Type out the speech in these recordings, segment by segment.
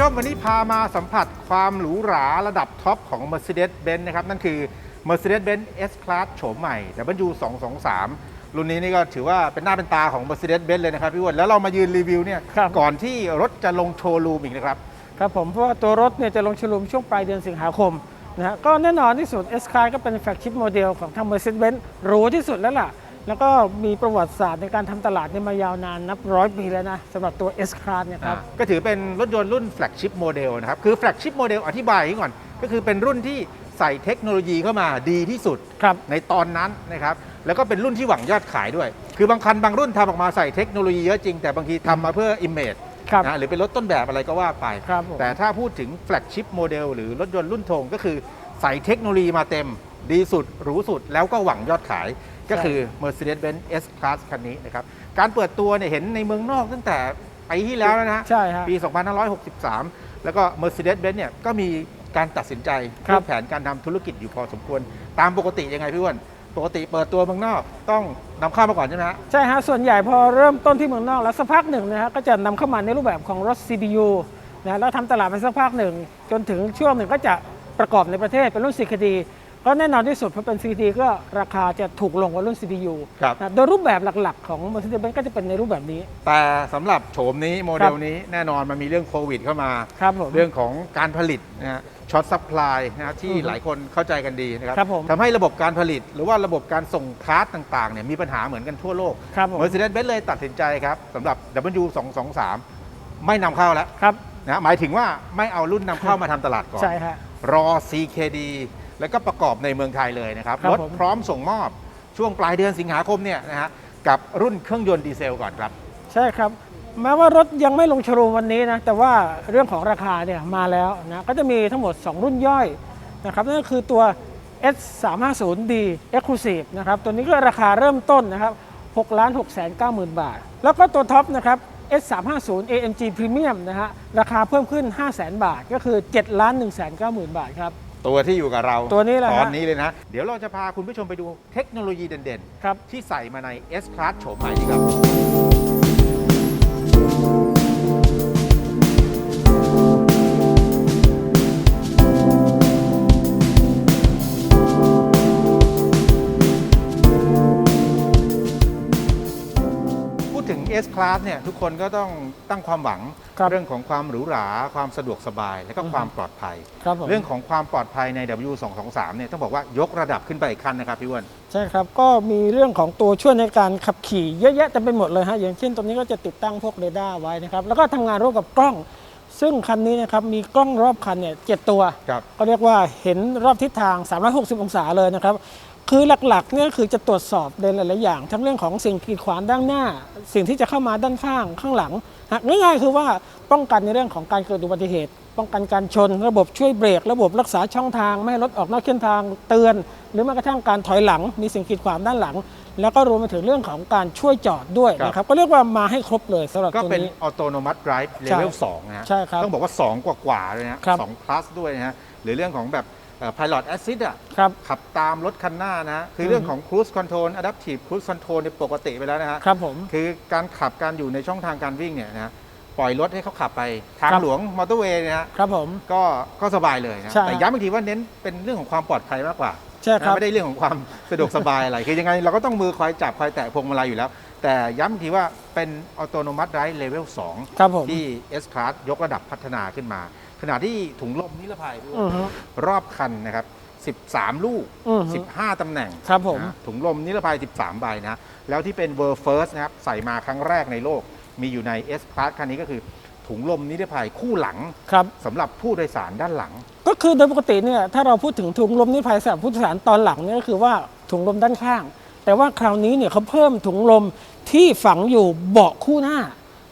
ครับวันนี้พามาสัมผัสความหรูหราระดับท็อปของ Mercedes-Benz นะครับ นั่นคือ Mercedes-Benz S-Class โฉมใหม่ W223 รุ่นนี้นี่ก็ถือว่าเป็นหน้าเป็นตาของ Mercedes-Benz เลยนะครับพี่อ้วนแล้วเรามายืนรีวิวเนี่ยครับ ก่อนที่รถจะลงโชว์รูมอีกนะครับ ครับผมเพราะว่าตัวรถเนี่ยจะลงชลุมช่วงปลายเดือนสิงหาคมนะฮะก็แน่นอนที่สุด S Class ก็เป็นแฟลกชิพโมเดลของทาง Mercedes-Benz หรูที่สุดแล้วล่ะ แล้วก็มีประวัติศาสตร์ในการทำตลาดเนี่ยมายาวนานนับร้อยปีแล้วนะสำหรับตัว S Class เนี่ยครับ ก็ถือเป็นรถยนต์รุ่นแฟลกชิพโมเดลนะครับ คือแฟลกชิพโมเดลอธิบายอย่างนี้ก่อน ก็คือเป็นรุ่นที่ใส่เทคโนโลยีเข้ามาดีที่สุดครับ ในตอนนั้นนะครับ แล้วก็เป็นรุ่นที่หวังยอดขายด้วย คือบางคันบางรุ่นทำออกมาใส่เทคโนโลยีเยอะจริง แต่บางทีทำมาเพื่อ Image ครับ นะหรือเป็นรถต้นแบบอะไรก็ว่าไป ครับผม แต่ถ้าพูดถึงแฟลกชิพโมเดลหรือรถยนต์รุ่นธงก็คือใส่เทคโนโลยีมาเต็ม ดีสุด หรูสุดแล้วก็หวังยอดขาย ก็คือ Mercedes-Benz S-Class คันนี้นะครับ การเปิดตัวเนี่ยเห็นในเมืองนอกตั้งแต่ปีที่แล้วแล้วนะฮะใช่ฮะ ปี 2563 แล้วก็ Mercedes-Benz เนี่ยก็มีการตัดสินใจครับเพื่อแผนการทำธุรกิจอยู่พอสมควร ตามปกติยังไงพี่อ้วนปกติเปิดตัวเมืองนอกต้องนำเข้ามาก่อนใช่ไหมฮะ ใช่ฮะ ส่วนใหญ่พอเริ่มต้นที่เมืองนอกแล้วสักพักหนึ่งนะฮะก็จะนำเข้ามาในรูปแบบของรถ CDU นะแล้วทำตลาดไปสักพักหนึ่ง จนถึงช่วงหนึ่งก็จะประกอบในประเทศเป็นรุ่น CKD ก็แน่นอนที่สุดพอเป็น CKD ก็ราคาจะถูกลงกว่ารุ่น CDU ครับ นะโดยรูปแบบหลักๆ ของ Mercedes-Benz ก็จะเป็นในรูปแบบนี้ แต่สำหรับโฉมนี้โมเดครัลบนี้แน่นอนมันมีเรื่องโควิดเข้ามา ครับผม เรื่องของการผลิตนะฮะช็อตซัพพลายนะฮะที่อือฮึหลายคนเข้าใจกันดีนะครับครับผมทำให้ระบบการผลิต หรือว่าระบบการส่งคาร์ต่างๆเนี่ยมีปัญหาเหมือนกันทั่วโลก ครับผม Mercedes-Benz เลยตัดสินใจครับสำหรับ W223 ไม่นำเข้าแล้วครับ นะฮะหมายถึงว่าไม่เอารุ่นนำเข้ามาทำตลาดก่อน ใช่ฮะ รอ CKD แล้วก็ประกอบในเมืองไทยเลยนะครับครับรถผมพร้อมส่งมอบช่วงปลายเดือนสิงหาคมเนี่ยนะฮะกับรุ่นเครื่องยนต์ดีเซลก่อนครับ ใช่ครับแม้ว่ารถยังไม่ลงโชว์รูมวันนี้นะแต่ว่าเรื่องของราคาเนี่ยมาแล้วนะก็จะมีทั้งหมด 2 รุ่นย่อยนะครับนั่นก็คือตัว S 3 5 0 D Exclusive นะครับตัวนี้ก็ราคาเริ่มต้นนะครับ6ล้าน6แสน9หมื่นบาท แล้วก็ตัวท็อปนะครับ S 3 5 0 AMG Premium นะฮะราคาเพิ่มขึ้น 5 0 0แสนบาท ก็คือ7ล้าน1แสน9หมื่นบาทครับ ตัวที่อยู่กับเราตัวนี้แหละฮะตอนนี้เลยนะ เดี๋ยวเราจะพาคุณผู้ชมไปดูเทคโนโลยีเด่นครับๆที่ใส่มาใน S Class โฉมใหม่นี้ครับ S Class เนี่ยทุกคนก็ต้องตั้งความหวัง ครับเรื่องของความหรูหรา ความสะดวกสบาย และก็ความปลอดภัย ครับผม เรื่องของความปลอดภัยใน W223 เนี่ยต้องบอกว่ายกระดับขึ้นไปอีกขั้นนะครับพี่อ้วน ใช่ครับ ก็มีเรื่องของตัวช่วยในการขับขี่เยอะแยะเต็มไปหมดเลยฮะ อย่างเช่นตรงนี้ก็จะติดตั้งพวกเรดาร์ไว้นะครับ แล้วก็ทำงานร่วมกับกล้อง ซึ่งคันนี้นะครับ มีกล้องรอบคันเนี่ยเจ็ดตัว ครับ ก็เรียกว่าเห็นรอบทิศทาง 360 องศาเลยนะครับ คือหลักๆเนี่ยคือจะตรวจสอบในหลายๆอย่าง ทั้งเรื่องของสิ่งกีดขวางด้านหน้า สิ่งที่จะเข้ามาด้านข้างข้างหลังฮะง่ายๆคือว่าป้องกันในเรื่องของการเกิดอุบัติเหตุ ป้องกันการชน ระบบช่วยเบรก ระบบรักษาช่องทาง ไม่ให้รถออกนอกเส้นทางเตือน หรือแม้กระทั่งการถอยหลัง มีสิ่งกีดขวางด้านหลัง แล้วก็รวมไปถึงเรื่องของการช่วยจอดด้วยครับนะครับก็เรียกว่ามาให้ครบเลยสำหรับก็ตัวเป็นนี้ ออโตโนมัติไดรฟ์เลใช่เวล2นะฮะใช่ครับต้องบอกว่า 2 กว่ากว่าๆเลยนะฮะครับ สอง plus ด้วยนะฮะหรือเรื่องของแบบ เอ่อ pilot assist อะครับ ขับตามรถคันหน้านะฮะคือเรื่องของ cruise control adaptive cruise control เนี่ยปกติไปแล้วนะฮะครับผม คือการขับการอยู่ในช่องทางการวิ่งเนี่ยนะฮะปล่อยรถให้เขาขับไปทางครับ หลวงมอเตอร์เวย์เนี่ยฮะครับผม ก็ก็สบายเลยนะใช่แต่ย้ำอีกทีว่าเน้นเป็นเรื่องของความปลอดภัยมากกว่าใช่ครับ นะไม่ได้เรื่องของความสะดวกสบายอะไรคือยังไงเราก็ต้องมือคอยจับคอยแตะพวงมาลัยอยู่แล้ว แต่ย้ำอีกทีว่าเป็นอัตโนมัติไ i เลเวลครับผม2ที่ S Class ยกระดับพัฒนาขึ้นมา ขณะที่ถุงลมนิรภัยด้วยอือฮึรอบคันนะครับ 13 ลูก อือฮึ15 ตำแหน่งครับผม นะถุงลมนิรภัย 13 ใบนะแล้วที่เป็น World First นะครับ ใส่มาครั้งแรกในโลก มีอยู่ใน S Class คันนี้ก็คือถุงลมนิรภัยคู่หลังครับ สำหรับผู้โดยสารด้านหลัง ก็คือโดยปกติเนี่ยถ้าเราพูดถึงถุงลมนิรภัยสำหรับผู้โดยสารตอนหลังเนี่ยก็คือว่าถุงลมด้านข้าง แต่ว่าคราวนี้เนี่ยเขาเพิ่มถุงลมที่ฝังอยู่เบาะคู่หน้า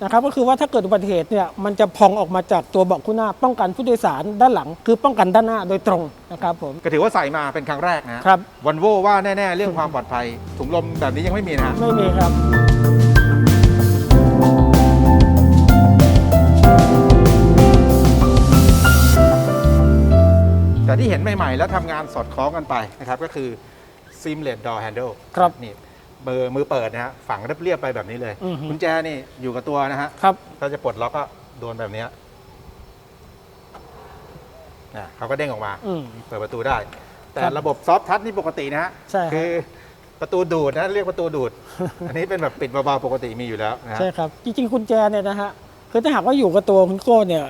นะครับก็คือว่าถ้าเกิดอุบัติเหตุเนี่ยมันจะพองออกมาจากตัวเบาะคู่หน้า ป้องกันผู้โดยสารด้านหลัง คือป้องกันด้านหน้าโดยตรงนะครับผม ก็ถือว่าใส่มาเป็นครั้งแรกนะครับ วันโวว่าแน่ ๆ เรื่องความปลอดภัย ถุงลมแบบนี้ยังไม่มีนะฮะ ไม่มีครับ แต่ที่เห็นใหม่ ๆ แล้วทำงานสอดคล้องกันไปนะครับก็คือ seamless door handle ครับ นี่ มือมือเปิดนะฮะฝังเรียบๆไปแบบนี้เลยอือฮึ กุญแจนี่อยู่กับตัวนะฮะครับ ถ้าจะปลดล็อกก็โดนแบบเนี้ยอะเขาก็เด้งออกมา อืม เปิดประตูได้ แต่ครับระบบซอฟทัชนี่ปกตินะฮะใช่ครับ คือประตูดูดนะเรียกประตูดูด อันนี้เป็นแบบปิดเบาๆปกติมีอยู่แล้วนะฮะ ใช่ครับ จริงๆกุญแจเนี่ยนะฮะคือถ้าหากว่าอยู่กับตัวคุณโก้เนี่ย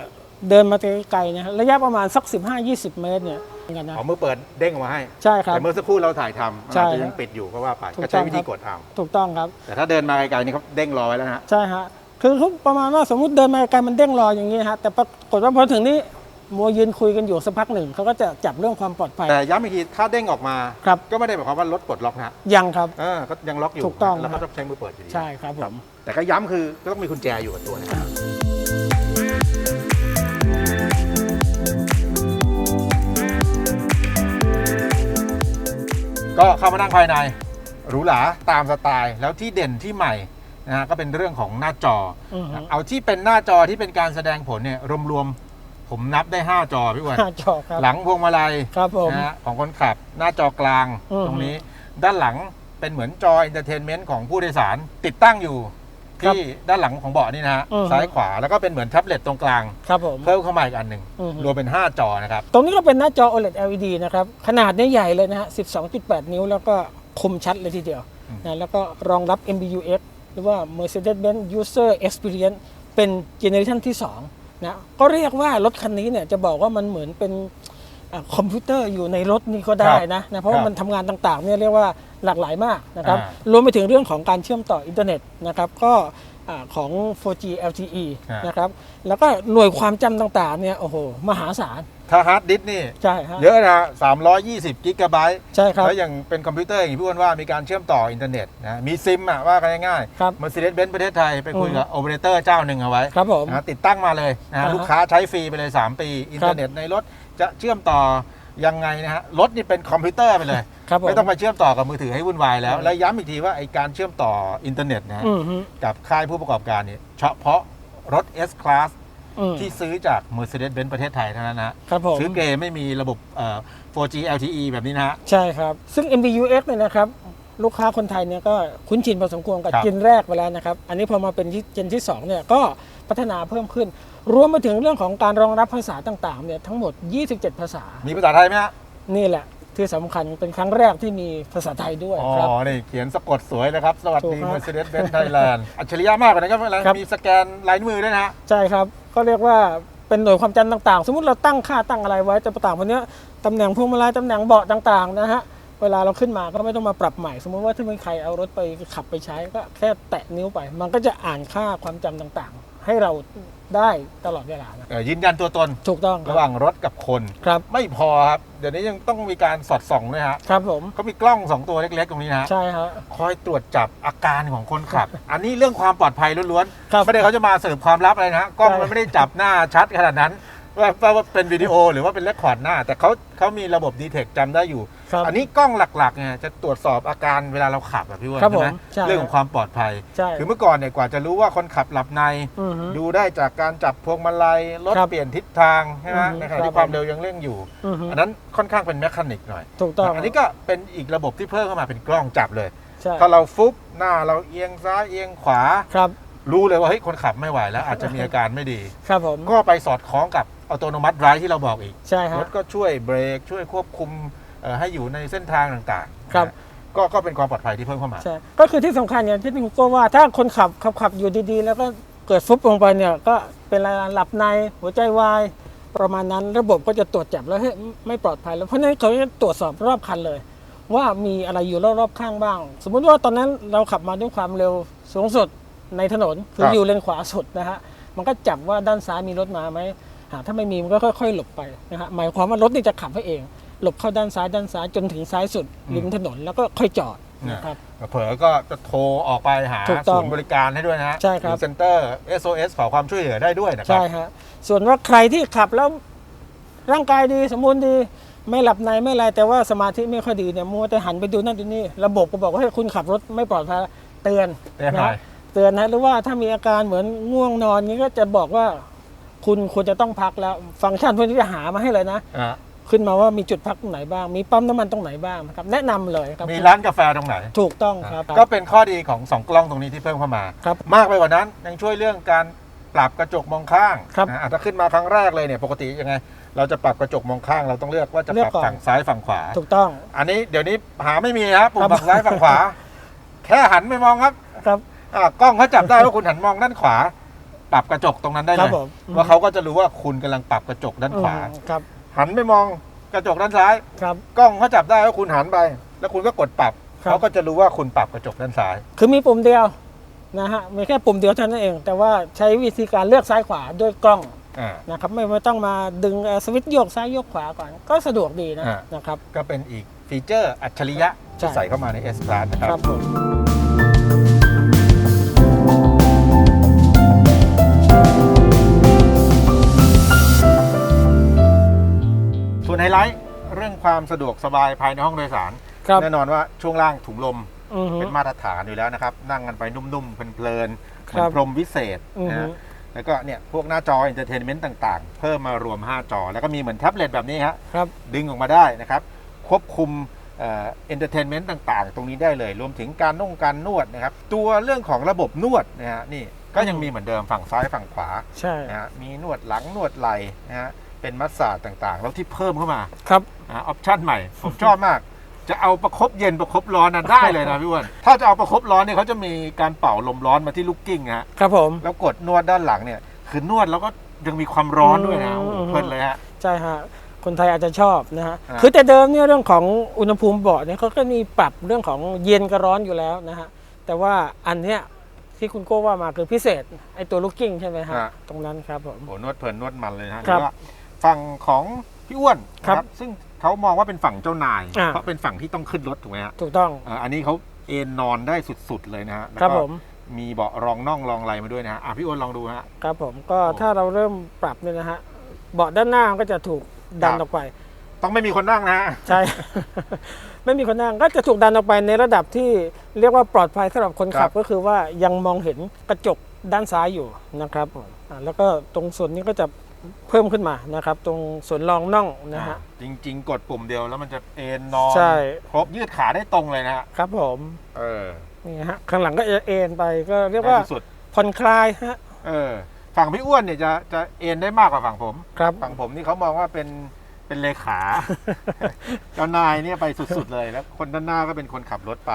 เดินมาไกลๆนะฮะระยะประมาณสัก 15-20 เมตรเนี่ยเหมือน กันนะ อ๋อมือเปิดเด้งออกมาให้ ใช่ครับแต่เมื่อสักครู่เราถ่ายทำใช่อาจจะยังปิดอยู่ก็ว่าไปถูกก็ใช้ต้องวิธีครับกดเอาถูกต้องครับ แต่ถ้าเดินมาไกลๆนี่เขาเด้งรอไว้แล้วนะฮะใช่ฮะ คือเขาประมาณว่าสมมติเดินมาไกลมันเด้งรออย่างนี้ฮะ แต่ปรากฏว่าพอถึงนี้มัวยืนคุยกันอยู่สักพักหนึ่งเขาก็จะจับเรื่องความปลอดภัย แต่ย้ำอีกทีถ้าเด้งออกมา ครับ ก็ไม่ได้หมายความว่ารถปลดล็อกนะฮะยังครับ เออก็ยังล็อกอยู่ถูกต้อง แล้วก็ต้องใช้มือเปิดอยู่ดี ใช่ครับผม แต่ก็ย้ำคือก็ต้องมีกุญแจอยู่กับตัวนะครับ ก็เข้ามานั่งภายในหรูหราตามสไตล์ แล้วที่เด่นที่ใหม่นะฮะก็เป็นเรื่องของหน้าจอออฮึเอาที่เป็นหน้าจอที่เป็นการแสดงผลเนี่ยรวมๆผมนับได้ 5 จอพี่อ้วันหน้าจอครับหลังพวงมาลัยครับผมนะฮะของคนขับ หน้าจอกลางอือฮึตรงนี้ ด้านหลังเป็นเหมือนจออินเตอร์เทนเมนต์ของผู้โดยสารติดตั้งอยู่ ครับที่ด้านหลังของเบาะนี่นะฮะอือฮึซ้ายขวาแล้วก็เป็นเหมือนแท็บเล็ตตรงกลาง ครับผม เพิ่มเข้ามาอีกอันหนึ่งอือฮึ รวมเป็น 5 จอนะครับ ตรงนี้ก็เป็นหน้าจอ OLED LED นะครับ ขนาดเนี่ยใหญ่เลยนะฮะ 12.8 นิ้วแล้วก็คมชัดเลยทีเดียวอืม นะแล้วก็รองรับ MBUX หรือว่า Mercedes-Benz User Experience เป็นเจเนอเรชันที่2นะก็เรียกว่ารถคันนี้เนี่ยจะบอกว่ามันเหมือนเป็นอ่า คอมพิวเตอร์อยู่ในรถนี่ก็ได้นะนะเพราะว่ามันทำงานต่างๆเนี่ยเรียกว่าหลากหลายมากนะครับอ่ารวมไปถึงเรื่องของการเชื่อมต่ออินเทอร์เน็ตนะครับก็อ่าของ 4G LTE อ่านนะครับแล้วก็หน่วยความจำต่างๆเนี่ยโอ้โหมหาศาลถ้าฮาร์ดดิสก์นี่ใช่ฮะเยอะนะ320กิกะไบต์ใช่ครับแล้วอย่างเป็นคอมพิวเตอร์อย่างที่พี่อ้วนว่ามีการเชื่อมต่ออินเทอร์เน็ตนะมีซิมอะว่ากันง่ายครับๆ Mercedes-Benz ประเทศไทย ไปคุยอืมกับโอเปอเรเตอร์เจ้าหนึ่งเอาไว้ครับผมนะติดตั้งมาเลยนะอ่าฮะฮะลูกค้าใช้ฟรีไปเลย 3 ปี อินเทอร์เน็ตในรถ จะเชื่อมต่อยังไงนะฮะรถนี่เป็นคอมพิวเตอร์ไปเลย ครับผมไม่ต้องไปเชื่อมต่อกับมือถือให้วุ่นวายแล้วอืมและย้ำอีกทีว่าไอการเชื่อมต่ออินเทอร์เน็ตนะฮะอืมฮึกับค่ายผู้ประกอบการเนี่ยเฉพาะรถ S Class อืมที่ซื้อจาก Mercedes-Benz ประเทศไทยเท่านั้นนะฮะครับผม ซื้อเกรไม่มีระบบเอ่อ 4G LTE แบบนี้นะฮะ ใช่ครับ ซึ่ง MBUX เนี่ยนะครับ ลูกค้าคนไทยเนี่ยก็คุ้นชินพอสมควรกับครับ เจนแรกไปแล้วนะครับ อันนี้พอมาเป็นที่เจนที่2เนี่ยก็พัฒนาเพิ่มขึ้น รวมไปถึงเรื่องของการรองรับภาษาต่างๆเนี่ยทั้งหมด 27 ภาษา มีภาษาไทยไหมฮะนี่แหละที่สำคัญเป็นครั้งแรกที่มีภาษาไทยด้วยอ๋อ ครับ นี่เขียนสะกดสวยนะครับ สวัสถูดีกครับ Mercedes-Benz Thailand อัจฉริยะมากกว่านั้นก็อะไรครับ มีสแกนลายนิ้วมือด้วยนะฮะ ใช่ครับ ก็เรียกว่าเป็นหน่วยความจำต่างๆ สมมุติเราตั้งค่าตั้งอะไรไว้แต่ต่างพวกเนี้ยตำแหน่งพวงมาลัยตำแหน่งเบาะต่างๆนะฮะ เวลาเราขึ้นมาก็ไม่ต้องมาปรับใหม่ สมมติว่าถ้ามีใครเอารถไปขับไปใช้ก็แค่แตะนิ้วไป มันก็จะอ่านค่าความจำต่างๆ ให้เราได้ตลอดเวลานะเอ่อยืนยันตัวตนถูกต้องคระรับหว่างรถกับคน ครับไม่พอครับ เดี๋ยวนี้ยังต้องมีการสอดส่องด้วยฮะครับผมเขามีกล้อง2ตัวเล็กๆตรงนี้นะฮะใช่ครับคอยตรวจจับอาการของคนขับ อันนี้เรื่องความปลอดภัยล้วนครับๆไม่ได้เขาจะมาเสิร์ฟความลับอะไรนะฮะกล้องใช่ มันไม่ได้จับหน้าชัดขนาดนั้นว่าว่าว่าเป็นวิดีโอหรือว่าเป็นเรคคอร์ดหน้า แต่เขาเขามีระบบดีเทคจำได้อยู่ ครับอันนี้กล้องหลักๆเนี่ยจะตรวจสอบอาการเวลาเราขับแบบพี่อ้วนครับใช่ไหมผมใช่เรื่องของความปลอดภัย ใช่คือเมื่อก่อนเนี่ยกว่าจะรู้ว่าคนขับหลับใน อือฮึ ดูได้จากการจับพวงมาลัยรถครับเปลี่ยนทิศทางใช่ไหมอือฮึในขณะครัที่บ ความเร็วยังเร่งอยู่ อือฮึอันนั้นค่อนข้างเป็นแมคานิกหน่อย ถูกต้องอันนี้ก็เป็นอีกระบบที่เพิ่มเข้ามาเป็นกล้องจับเลย ใช่ถ้าเราฟุบหน้าเราเอียงซ้ายเอียงขวา ครับรู้เลยว่าเฮ้ยคนขับไม่ไหวแล้ว อาจจะมีอาการไม่ดี ครับผมก็ไปสอดคล้องกับอัตโนมัติไดรฟ์ที่เราบอกอีก ใช่รฮะ ถก็ช่วยเบรกช่วยควบคุมเอ่อ ให้อยู่ในเส้นทางต่างๆครับนะก็ก็เป็นความปลอดภัยที่เพิ่มเข้ามา ใช่ ก็คือที่สำคัญเนี่ยที่พี่โก้ว่าถ้าคนขับขับขับอยู่ดีๆ แล้วก็เกิดฟุบลงไปเนี่ยก็เป็นอะไรหลับในหัวใจวายประมาณนั้นระบบก็จะตรวจจับแล้วเฮ้ยไม่ปลอดภัยแล้วเพราะฉะนั้นเขาจะตรวจสอบรอบคันเลย ว่ามีอะไรอยู่รอบๆข้างบ้าง สมมุติว่าตอนนั้นเราขับมาด้วยความเร็วสูงสุดในถนนคือครับอยู่เลนขวาสุดนะฮะมันก็จับว่าด้านซ้ายมีรถมาไหมหากถ้าไม่มีมันก็ค่อย ๆ หลบไปนะฮะหมายความว่ารถนี่จะขับให้เอง หลบเข้าด้านซ้ายด้านซ้ายจนถึงซ้ายสุดริมถนนแล้วก็ค่อยจอดนะครับเผลอๆก็จะโทรออกไปหาถูกต้ศูองนย์บริการให้ด้วยนะฮะใช่ครับเซ็นเตอร์ SOS ขอความช่วยเหลือได้ด้วยนะครัใช่ฮะส่วนว่าใครที่ขับแล้วร่างกายดีสมบูรณ์ดีไม่หลับในไม่อะไรแต่ว่าสมาธิไม่ค่อยดีเนี่ยมัวแต่หันไปดูนั่นดูนี่ระบบก็บอกว่าให้ยคุณขับรถไม่ปลอดภัยเตือนเตือนหน่อยะเตือนนะหรือว่าถ้ามีอาการเหมือนง่วงนอนนี้ก็จะบอกว่าคุณควรจะต้องพักแล้ว ฟังก์ชันพวกนี้จะหามาให้เลยนะอะ ขึ้นมาว่ามีจุดพักตรงไหนบ้าง มีปั๊มน้ำมันตรงไหนบ้างนะครับแนะนำเลยครับมีร้านกาแฟตรงไหน ถูกต้องครับ ก็เป็นข้อดีของ 2 กล้องตรงนี้ที่เพิ่มเข้ามา ครับมากไปกว่านั้นยังช่วยเรื่องการปรับกระจกมองข้างครับนะอะถ้าขึ้นมาครั้งแรกเลยเนี่ยปกติยังไง เราจะปรับกระจกมองข้างเราต้องเลือกว่าจะเลืปอกรับก่อน ฝั่งซ้ายฝั่งขวา ถูกต้อง อันนี้เดี๋ยวนี้หาไม่มีครับปุ่มครับ ฝั่งซ้ายฝั่งขวา แค่หันไปมองครับครับ อ่ากล้องเขาจับได้ว่าคุณหันมองด้านขวา ปรับกระจกตรงนั้นได้คเลรับยผม ว่าเขาก็จะรู้ว่าคุณกำลังปรับกระจกด้านขวา อืมครับ หันไปมองกระจกด้านซ้าย ครับ กล้องเขาจับได้ว่าคุณหันไป แล้วคุณก็กดปรับครับ เขาก็จะรู้ว่าคุณปรับกระจกด้านซ้าย คือมีปุ่มเดียวนะฮะมีแค่ปุ่มเดียวเท่านั้นเอง แต่ว่าใช้วิธีการเลือกซ้ายขวาด้วยกล้องอ่า นะครับไม่ไม่ต้องมาดึงเอ่อสวิตช์โยกซ้ายโยกขวาก่อน ก็สะดวกดีนะอ่านะครับ ก็เป็นอีกฟีเจอร์อัจฉริยะใช่ที่ใส่เข้ามาใน S Class นะคครัรับ บผม ไฮไลท์เรื่องความสะดวกสบายภายในห้องโดยสาร ครับแน่นอนว่าช่วงล่างถุงลมอือฮึ เป็นมาตรฐานอยู่แล้วนะครับ นั่งกันไปนุ่มๆเพลินๆเหคมือรันบพรหมวิเศษอือนะฮึ ฮะแล้วก็เนี่ยพวกหน้าจอเอนเตอร์เทนเมนต์ต่างๆ เพิ่มมารวม 5 จอ แล้วก็มีเหมือนแท็บเล็ตแบบนี้ฮะ ครับ ดึงออกมาได้นะครับ ควบคุมเอนเตอร์เทนเมนต์ต่างๆ ตรงนี้ได้เลย รวมถึงการนุ่งการนวดนะครับ ตัวเรื่องของระบบนวดนะฮะนี่ก็ยังมีเหมือนเดิมฝั่งซ้ายฝั่งขวาใช่ นะฮะมีนวดหลังนวดไหล่นะฮะ เป็นมัสซาจต่างๆ แล้วที่เพิ่มเข้ามาครับออปชั่นใหม่ ผมชอบมาก จะเอาประคบเย็นประคบร้อนนะได้เลยนะพี่อ้วนถ้าจะเอาประคบร้อนเนี่ยเขาจะมีการเป่าลมร้อนมาที่ลูกกิ้งฮะครับผมแล้วกดนวดด้านหลังเนี่ยคือนวดแล้วก็ยังมีความร้อนด้วยนะโอ้โหอืมเพลินเลยฮะใช่ฮะคนไทยอาจจะชอบนะฮะอ่าคือแต่เดิมเนี่ยเรื่องของอุณหภูมิเบาะเนี่ยเขาก็มีปรับเรื่องของเย็นกับร้อนอยู่แล้วนะฮะ แต่ว่าอันเนี้ยที่คุณโก้ว่ามาคือพิเศษไอตัวลูกกิ้งใช่ไหมฮะ ตรงนั้นครับผมโอ้โหนวดเพลินนวดมันเลยนะฮะครับแล้วก็ ฝั่งของพี่อ้วนครับ นะซึ่งเขามองว่าเป็นฝั่งเจ้านาย อ่า เพราะเป็นฝั่งที่ต้องขึ้นรถถูกไหมฮะถูกต้องอ่าอันนี้เขาเอนนอนได้สุดๆเลยนะฮะแล้วครับก็ผมมีเบาะรองน่องรองไหลมาด้วยนะฮะอะพี่อ้วนลองดูฮะ ครับผมก็โอ้ถ้าเราเริ่มปรับเนี่ยนะฮะเบาะด้านหน้าก็จะถูกดันครับ ออกไป ต้องไม่มีคนนั่งนะฮะ ใช่ ไม่มีคนนั่งก็จะถูกดันออกไปในระดับที่เรียกว่าปลอดภัยสำหรับคนขับก็คือว่ายังมองเห็นกระจกด้านซ้ายอยู่นะครับผมอ่าแล้วก็ตรงส่วนนี้ก็จะ เพิ่มขึ้นมานะครับ ตรงส่วนรองน่องนะฮะ จริง ๆ กดปุ่มเดียวแล้วมันจะเอนนอนใช่ ครบยืดขาได้ตรงเลยนะฮะครับผมเออนี่ฮะข้างหลังก็จะเอ็นไปก็เรียกว่าได้สุดผ่อนคลายฮะๆเออฝั่งพี่อ้วนเนี่ยจะจะเอนได้มากกว่าฝั่งผม ครับ ฝั่งผมนี่เขามองว่าเป็นเป็นเลขา เจ้านายเนี่ยไปสุดๆเลยแล้วคนด้านหน้าก็เป็นคนขับรถไป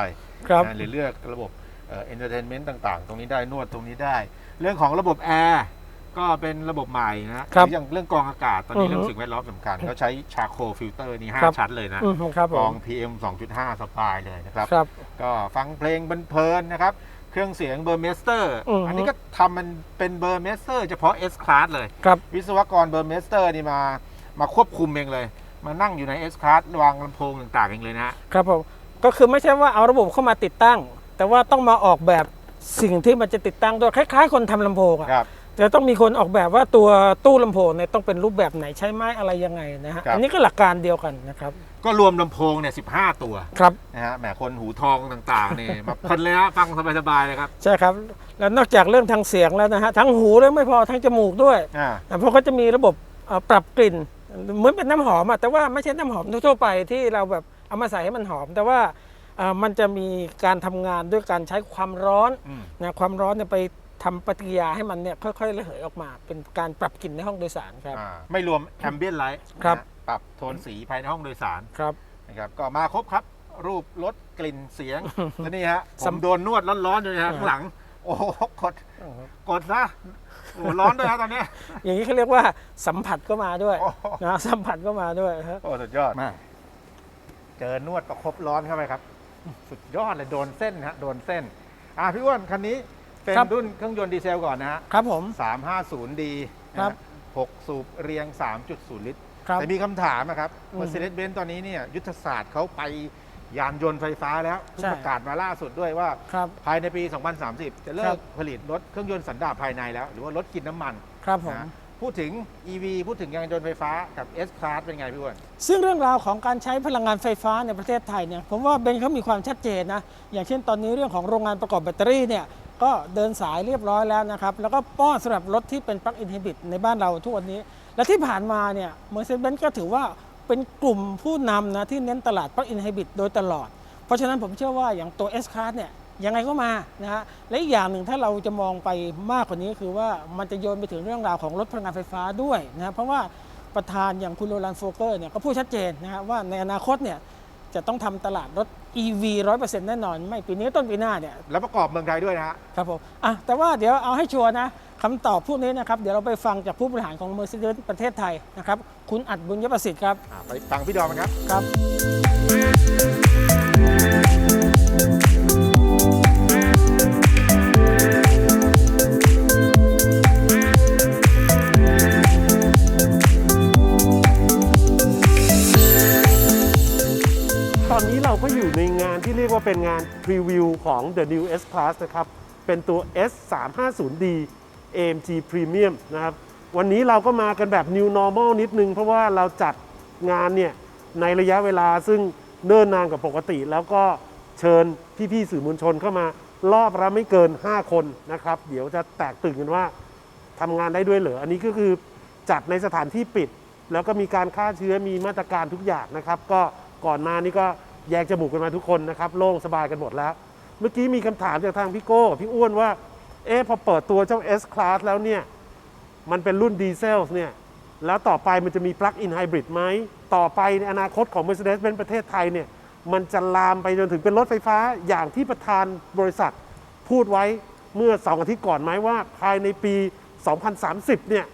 ครับนะหรือเลือกระบบเอ็นเตอร์เทนเมนต์ต่างๆ ตรงนี้ได้นวดตรงนี้ได้ เรื่องของระบบแอร์ ก็เป็นระบบใหม่นะฮะครับอย่างเรื่องกรองอากาศตอนนี้อือฮึเรื่องสิ่งแวดล้อมสำคัญเขาใช้ชาโคฟิลเตอร์นี่ครับ5ชั้นเลยนะอืมครับกผรอมง PM 2.5 สบายเลยนะครับครับก็ฟังเพลงเพลินๆนะครับ เครื่องเสียงเบอร์เมสเตอร์อือฮึอันนี้ก็ทำมันเป็นเบอร์เมสเตอร์เฉพาะ S Class เลยครับวิศวกรเบอร์เมสเตอร์นี่มามาควบคุมเองเลย มานั่งอยู่ใน S Class วางลำโพงต่างๆเองเลยนะฮะครับผมก็คือไม่ใช่ว่าเอาระบบเข้ามาติดตั้ง แต่ว่าต้องมาออกแบบสิ่งที่มันจะติดตั้งด้วยคล้าย ๆ คนทำลำโพงอะครับ จะต้องมีคนออกแบบว่าตัวตู้ลำโพงเนี่ยต้องเป็นรูปแบบไหนใช้ไม้อะไรยังไงนะฮะครับ อันนี้ก็หลักการเดียวกันนะครับก็รวมลำโพงเนี่ย15ตัวครับ นะฮะแหมคนหูทองต่างๆนี่มาเพลินเลยนะฟังสบายๆเลยครับใช่ครับ แล้วนอกจากเรื่องทางเสียงแล้วนะฮะทั้งหูแล้วไม่พอทั้งจมูกด้วยอ่าอะเพราะเขาจะมีระบบเอ่อปรับกลิ่น เหมือนเป็นน้ำหอมอะแต่ว่าไม่ใช่น้ำหอมทั่วๆไปที่เราแบบเอามาใส่ให้มันหอม แต่ว่าเอ่อมันจะมีการทำงานด้วยการใช้ความร้อนอืมนะความร้อนเนี่ยไป ทำปฏิกิริยาให้มันเนี่ยค่อยๆระเหยออกมา เป็นการปรับกลิ่นในห้องโดยสารครับ อ่าไม่รวมแอมเบียนไลท์ครับ ปรับโทนสีภายในห้องโดยสารครับ นะครับก็มาครบครับ รูปรสกลิ่นเสียง และนี่ฮะผสัมมโดนนวดร้อนๆอยู่นะฮะอ่า ข้างหลัง โอ้โหกดกดซะโอ้ร้อนด้วยฮะตอนเนี้ยอย่างนี้เขาเรียกว่าสัมผัสก็มาด้วยโอ้โหนะสัมผัสก็มาด้วยฮะโอ้สุดยอดมากเจอนวดประคบร้อนเข้าไปครับ สุดยอดเลยโดนเส้นฮะโดนเส้น อะพี่อ้วนคันนี้ เป็นครับ รุ่นเครื่องยนต์ดีเซลก่อนนะฮะ ครับผม 350D ครับ 6 สูบเรียง 3.0 ลิตร ครับ แต่มีคำถามนะครับ อืม Mercedes-Benz ตอนนี้เนี่ยยุทธศาสตร์เขาไปยานยนต์ไฟฟ้าแล้วเพิ่งใช่ ประกาศมาล่าสุดด้วยว่า ครับ ภายในปี 2030 จะเลิครักบ ผลิตรถเครื่องยนต์สันดาปภายในแล้ว หรือว่ารถกินน้ำมันครับผม นะ พูดถึง EV พูดถึงยานยนต์ไฟฟ้ากับ S Class เป็นไงพี่อ้วน ซึ่งเรื่องราวของการใช้พลังงานไฟฟ้าในประเทศไทยเนี่ยผมว่าเบนเขามีความชัดเจนนะ อย่างเช่นตอนนี้เรื่องของโรงงานประกอบแบตเตอรี่เนี่ยก็เดินสายเรียบร้อยแล้วนะครับ แล้วก็ป้อนสำหรับรถที่เป็นปลั๊กอินฮิบิตในบ้านเราทุกวันนี้ และที่ผ่านมาเนี่ยเมอร์เซเดสก็ถือว่าเป็นกลุ่มผู้นำนะที่เน้นตลาดปลั๊กอินฮิบิตโดยตลอด เพราะฉะนั้นผมเชื่อว่าอย่างตัว S Class เนี่ย ยังไงก็มานะฮะและอีกอย่างหนึ่งถ้าเราจะมองไปมากกว่านี้คือว่ามันจะโยนไปถึงเรื่องราวของรถพลังงานไฟฟ้าด้วยนะฮะเพราะว่าประธานอย่างคุณโรลันโฟเกอร์เนี่ยก็พูดชัดเจนนะฮะว่าในอนาคตเนี่ยจะต้องทำตลาดรถ EV 100%แน่นอน ไม่ปีนี้ต้นปีหน้าเนี่ยแล้วประกอบเมืองไทยด้วยนะฮะครับผมอะแต่ว่าเดี๋ยวเอาให้ชัวร์นะคำตอบพวกนี้นะครับ เดี๋ยวเราไปฟังจากผู้บริหารของ Mercedes ประเทศไทยนะครับ คุณอัดบุญยประสิทธิ์ครับอ่าไปฟังพี่ดอมกันครับครับ ก็อยู่ในงานที่เรียกว่าเป็นงานพรีวิวของ The New S Class นะครับ เป็นตัว S 3 5 0 D AMG Premium นะครับ วันนี้เราก็มากันแบบ New Normal นิดนึง เพราะว่าเราจัดงานเนี่ยในระยะเวลาซึ่งเนิ่นนานกว่าปกติ แล้วก็เชิญพี่ๆสื่อมวลชนเข้ามารอบละไม่เกิน 5 คนนะครับ เดี๋ยวจะแตกตื่นกันว่าทำงานได้ด้วยเหรอ อันนี้ก็คือจัดในสถานที่ปิด แล้วก็มีการฆ่าเชื้อมีมาตรการทุกอย่างนะครับ ก็ก่อนมานี่ก็ แยกจมูกกันมาทุกคนนะครับโล่งสบายกันหมดแล้ว เมื่อกี้มีคำถามจากทางพี่โก้กับพี่อ้วนว่า เอ๊ะพอเปิดตัวเจ้า S Class แล้วเนี่ย มันเป็นรุ่นดีเซลเนี่ย แล้วต่อไปมันจะมี Plug-in Hybrid ไหม ต่อไปในอนาคตของ Mercedes-Benz ประเทศไทยเนี่ย มันจะลามไปจนถึงเป็นรถไฟฟ้าอย่างที่ประธานบริษัทพูดไว้เมื่อ 2 อาทิตย์ก่อนไหมว่า ภายในปี 2030 เนี่ย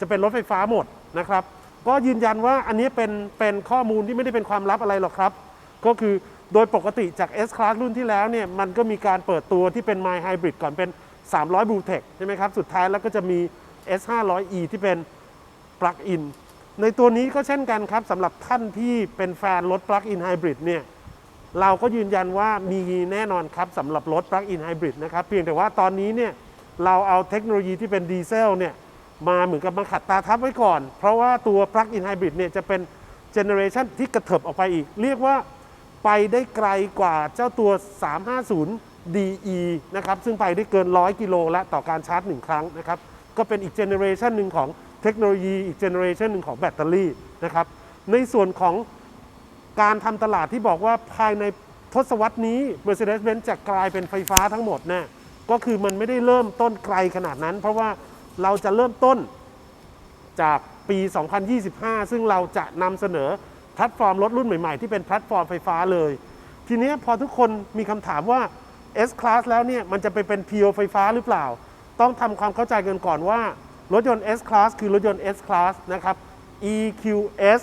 จะเป็นรถไฟฟ้าหมดนะครับ ก็ยืนยันว่าอันนี้เป็นเป็นข้อมูลที่ไม่ได้เป็นความลับอะไรหรอกครับ ก็คือโดยปกติจาก S Class รุ่นที่แล้วเนี่ยมันก็มีการเปิดตัวที่เป็น My Hybrid ก่อนเป็น 300 b l u e t e c h ใช่ไหมครับ สุดท้ายแล้วก็จะมี S 5 0 0 E ที่เป็น Plug-in ในตัวนี้ก็เช่นกันครับสำหรับท่านที่เป็นแฟนรถ Plug-in Hybrid เนี่ยเราก็ยืนยันว่ามีแน่นอนครับสำหรับรถ Plug-in Hybrid นะครับเพียงแต่ว่าตอนนี้เนี่ยเราเอาเทคโนโลยีที่เป็นดีเซลเนี่ยมาเหมือนกับมาขัดตาทับไว้ก่อน เพราะว่าตัว Plug-in Hybrid เนี่ยจะเป็นเจเนอเรชันที่กระเถิบออกไปอีก เรียกว่า ไปได้ไกลกว่าเจ้าตัว 350 DE นะครับ ซึ่งไปได้เกิน 100 กิโลและต่อการชาร์จ 1 ครั้งนะครับ ก็เป็นอีกเจเนอเรชันหนึ่งของเทคโนโลยี อีกเจเนอเรชันหนึ่งของแบตเตอรี่นะครับ ในส่วนของการทำตลาดที่บอกว่าภายในทศวรรษนี้ Mercedes-Benz จะกลายเป็นไฟฟ้าทั้งหมดเนี่ยก็คือมันไม่ได้เริ่มต้นไกลขนาดนั้น เพราะว่าเราจะเริ่มต้นจากปี 2025 ซึ่งเราจะนำเสนอ พลตฟอร์มรถรุ่นใหม่ๆ ที่เป็นแพลตฟอร์มไฟฟ้าเลย ทีนี้พอทุกคนมีคำถามว่า S Class แล้วเนี่ยมันจะไปเป็น p พีไฟฟ้าหรือเปล่า ต้องทำความเข้าใจกันก่อนว่า รถยนต์ S Class คือรถยนต์ S Class นะครับ EQS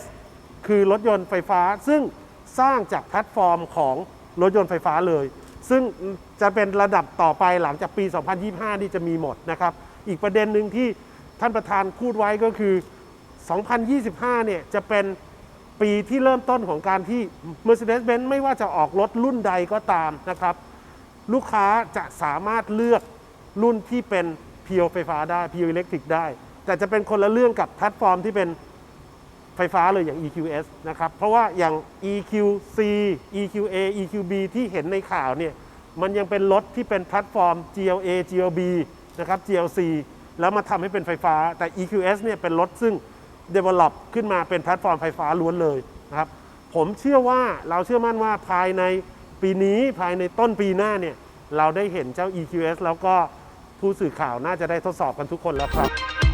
คือรถยนต์ไฟฟ้า ซึ่งสร้างจากแพลตฟอร์มของรถยนต์ไฟฟ้าเลย ซึ่งจะเป็นระดับต่อไปหลังจากปี 2025ที่จะมีหมดนะครับ อีกประเด็นหนึ่งที่ท่านประธานพูดไว้ก็คือ 2025 เนี่ยจะเป็น ปีที่เริ่มต้นของการที่ Mercedes-Benz ไม่ว่าจะออกรถรุ่นใดก็ตามนะครับ ลูกค้าจะสามารถเลือกรุ่นที่เป็นเพียวไฟฟ้าได้เพียวอิเล็กทริกได้ แต่จะเป็นคนละเรื่องกับแพลตฟอร์มที่เป็นไฟฟ้าเลยอย่าง EQS นะครับ เพราะว่าอย่าง EQC EQA EQB ที่เห็นในข่าวเนี่ย มันยังเป็นรถที่เป็นแพลตฟอร์ม GLA GLB นะครับ GLC แล้วมาทำให้เป็นไฟฟ้า แต่ EQS เนี่ยเป็นรถซึ่ง develop ขึ้นมาเป็นแพลตฟอร์มไฟฟ้าล้วนเลยนะครับผมเชื่อว่าเราเชื่อมั่นว่าภายในปีนี้ภายในต้นปีหน้าเนี่ยเราได้เห็นเจ้า EQS แล้วก็ผู้สื่อข่าวน่าจะได้ทดสอบกันทุกคนแล้วครับ